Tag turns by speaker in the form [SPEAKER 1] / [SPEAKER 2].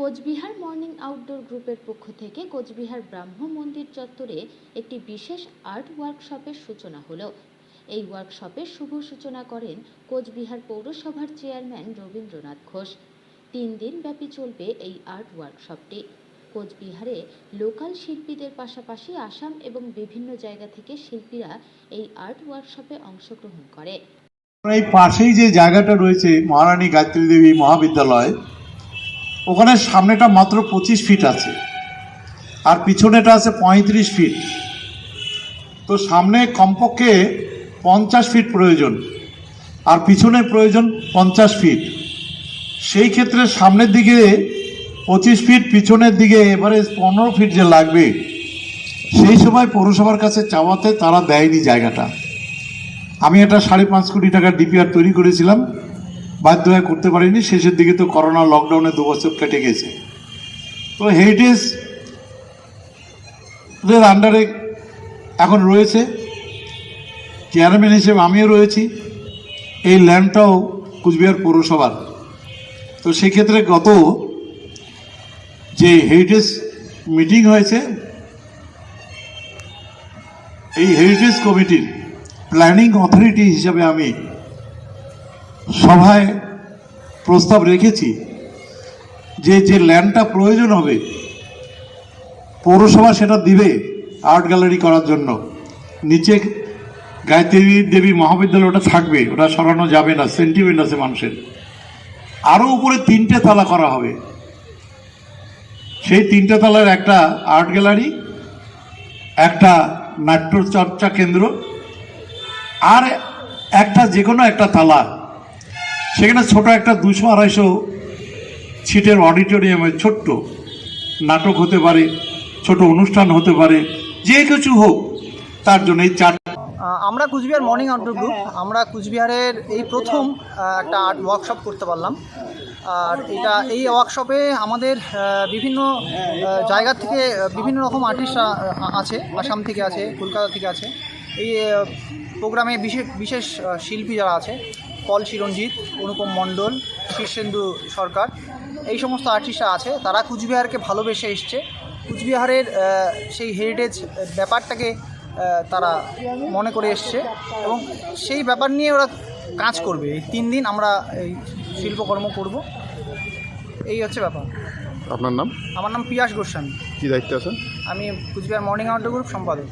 [SPEAKER 1] Cooch Behar morning outdoor গ্রুপের পক্ষ থেকে কোচবিহার ব্রাহ্ম মন্দির চত্বরে একটি বিশেষ আর্ট ওয়ার্কশপের সূচনা হলো। এই ওয়ার্কশপের শুভ সূচনা করেন কোচবিহার পৌরসভার চেয়ারম্যান রবীন্দ্রনাথ ঘোষ। তিন দিন ব্যাপী চলবে এই আর্ট ওয়ার্কশপটি। কোচবিহারে লোকাল শিল্পীদের পাশাপাশি আসাম এবং বিভিন্ন জায়গা থেকে শিল্পীরা এই আর্ট ওয়ার্কশপে অংশগ্রহণ করে।
[SPEAKER 2] এই পাশেই যে জায়গাটা রয়েছে, মহারানী গায়ত্রী দেবী মহাবিদ্যালয় ওখানে সামনেটা মাত্র পঁচিশ ফিট আছে। আর পিছনেটা আছে পঁয়ত্রিশ ফিট তো সামনে কমপক্ষে পঞ্চাশ ফিট প্রয়োজন। আর পিছনে প্রয়োজন পঞ্চাশ ফিট সেই ক্ষেত্রে সামনের দিকে পঁচিশ ফিট পিছনের দিকে এবারে পনেরো ফিট যে লাগবে, সেই সময় পৌরসভার কাছে চাওয়াতে তারা দেয়নি জায়গাটা। আমি একটা সাড়ে পাঁচ কোটি টাকার ডিপিআর তৈরি করেছিলাম। বাধ্য হয়ে করতে পারিনি। শেষের দিকে তো করোনা লকডাউনে দু বছর কেটে গেছে। তো হেরিটেজ আন্ডারে এখন রয়েছে। চেয়ারম্যান হিসেবে আমিও রয়েছি। এই ল্যান্ডটাও কুচবিহার পৌরসভার। তো সেক্ষেত্রে গত যে হেরিটেজ মিটিং হয়েছে, এই হেরিটেজ কমিটির প্ল্যানিং অথরিটি হিসাবে আমি সভায় প্রস্তাব রেখেছি যে যে ল্যান্ডটা প্রয়োজন হবে, পৌরসভা সেটা দিবে আর্ট গ্যালারি করার জন্য। নিচে গায়ত্রী দেবী মহাবিদ্যালয় ওটা থাকবে, ওটা সরানো যাবে না, সেন্টিমেন্ট আছে মানুষের। আরও উপরে তিনটে তালা করা হবে। সেই তিনটে তালার একটা আর্ট গ্যালারি, একটা নাট্যচর্চা কেন্দ্র, আর একটা যে কোনো একটা তালা। সেখানে ছোট একটা দুশো আড়াইশো সিটের অডিটোরিয়ামে ছোট্ট নাটক হতে পারে, ছোট অনুষ্ঠান হতে পারে, যে কিছু হোক, তার জন্য এই চার
[SPEAKER 3] আমরা কুচবিহার মর্নিং আউটডোর গ্রুপ, আমরা কুচবিহারের এই প্রথম একটা আর্ট ওয়ার্কশপ করতে পারলাম। আর এটা, এই ওয়ার্কশপে আমাদের বিভিন্ন জায়গা থেকে বিভিন্ন রকম আর্টিস্টরা আছে, আসাম থেকে আছে, কলকাতা থেকে আছে। এই প্রোগ্রামে বিশেষ বিশেষ শিল্পী যারা আছে পল চিরঞ্জিত অনুপম মণ্ডল শীর্ষেন্দু সরকার এই সমস্ত আর্টিস্টরা আছে। তারা কুচবিহারকে ভালোবেসে এসছে। কুচবিহারের সেই হেরিটেজ ব্যাপারটাকে তারা মনে করে এসছে এবং সেই ব্যাপার নিয়ে ওরা কাজ করবে। এই তিন দিন আমরা এই শিল্পকর্ম করব। এই হচ্ছে ব্যাপার।
[SPEAKER 4] আপনার নাম?
[SPEAKER 3] আমার নাম পিয়াস গোস্বামী।
[SPEAKER 4] কি দায়িত্বে আছেন?
[SPEAKER 3] আমি কুচবিহার মর্নিং আউটডোর গ্রুপ সম্পাদক।